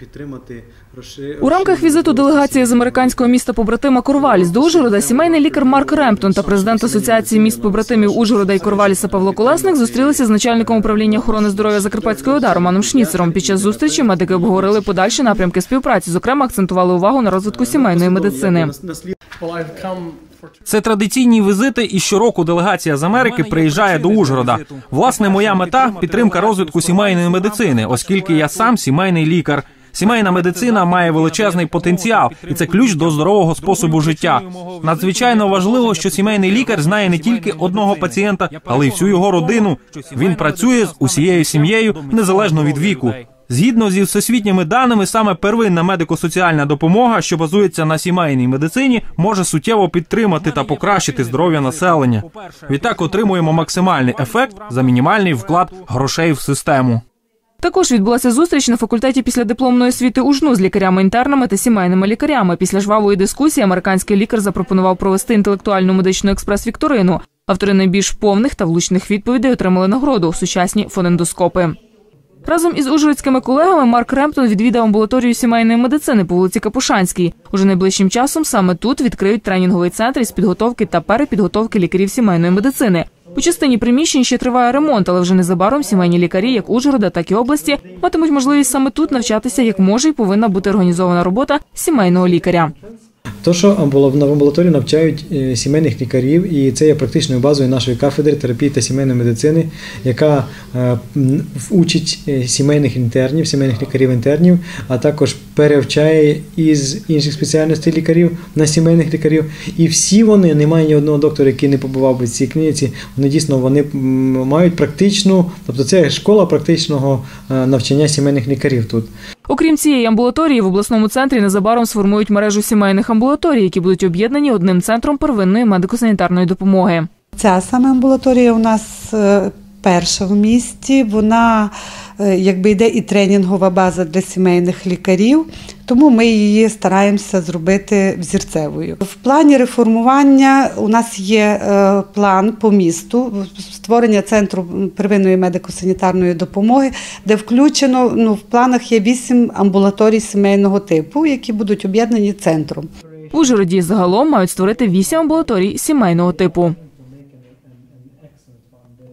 підтримати У рамках візиту делегації з американського міста побратима Корваліс до Ужгорода сімейний лікар Марк Ремптон та президент Асоціації міст побратимів Ужгорода і Корваліса Павло Колесник зустрілися з начальником управління охорони здоров'я Закарпатської ОДА Романом Шніцером. Під час зустрічі медики обговорили подальші напрямки співпраці. Зокрема, акцентували увагу на розвитку сімейної медицини. Це традиційні візити, і щороку делегація з Америки приїжджає до Ужгорода. Власне, моя мета підтримка розвитку сімейної медицини, оскільки я сам сімейний лікар. Сімейна медицина має величезний потенціал, і це ключ до здорового способу життя. Надзвичайно важливо, що сімейний лікар знає не тільки одного пацієнта, але й всю його родину. Він працює з усією сім'єю незалежно від віку. Згідно зі всесвітніми даними, саме первинна медико-соціальна допомога, що базується на сімейній медицині, може суттєво підтримати та покращити здоров'я населення. Відтак отримуємо максимальний ефект за мінімальний вклад грошей в систему. Також відбулася зустріч на факультеті післядипломної освіти УЖНУ з лікарями-інтернами та сімейними лікарями. Після жвавої дискусії американський лікар запропонував провести інтелектуальну медичну експрес-вікторину. Автори найбільш повних та влучних відповідей отримали нагороду сучасні фонендоскопи. Разом із ужгородськими колегами Марк Ремптон відвідав амбулаторію сімейної медицини по вулиці Капушанській. Уже найближчим часом саме тут відкриють тренінговий центр із підготовки та перепідготовки лікарів сімейної медицини. У частині приміщень ще триває ремонт, але вже незабаром сімейні лікарі, як Ужгорода, так і області, матимуть можливість саме тут навчатися, як може і повинна бути організована робота сімейного лікаря. То, що в амбулаторії навчають е, сімейних лікарів, і це є практичною базою нашої кафедри терапії та сімейної медицини, яка е, учить е, сімейних інтернів, сімейних лікарів-інтернів, а також перевчає із інших спеціальностей лікарів на сімейних лікарів. І всі вони, немає ні одного доктора, який не побував би в цій клініці. Вони дійсно вони мають практичну, тобто це школа практичного навчання сімейних лікарів тут. Окрім цієї амбулаторії, в обласному центрі незабаром сформують мережу сімейних амбулаторій, які будуть об'єднані одним центром первинної медико-санітарної допомоги. Ця саме амбулаторія у нас е, перша в місті. Вона якби йде і тренінгова база для сімейних лікарів, тому ми її стараємося зробити взірцевою. В плані реформування у нас є е, план по місту створення центру первинної медико-санітарної допомоги, де включено ну, в планах є вісім амбулаторій сімейного типу, які будуть об'єднані центром. В Ужгороді загалом мають створити вісім амбулаторій сімейного типу.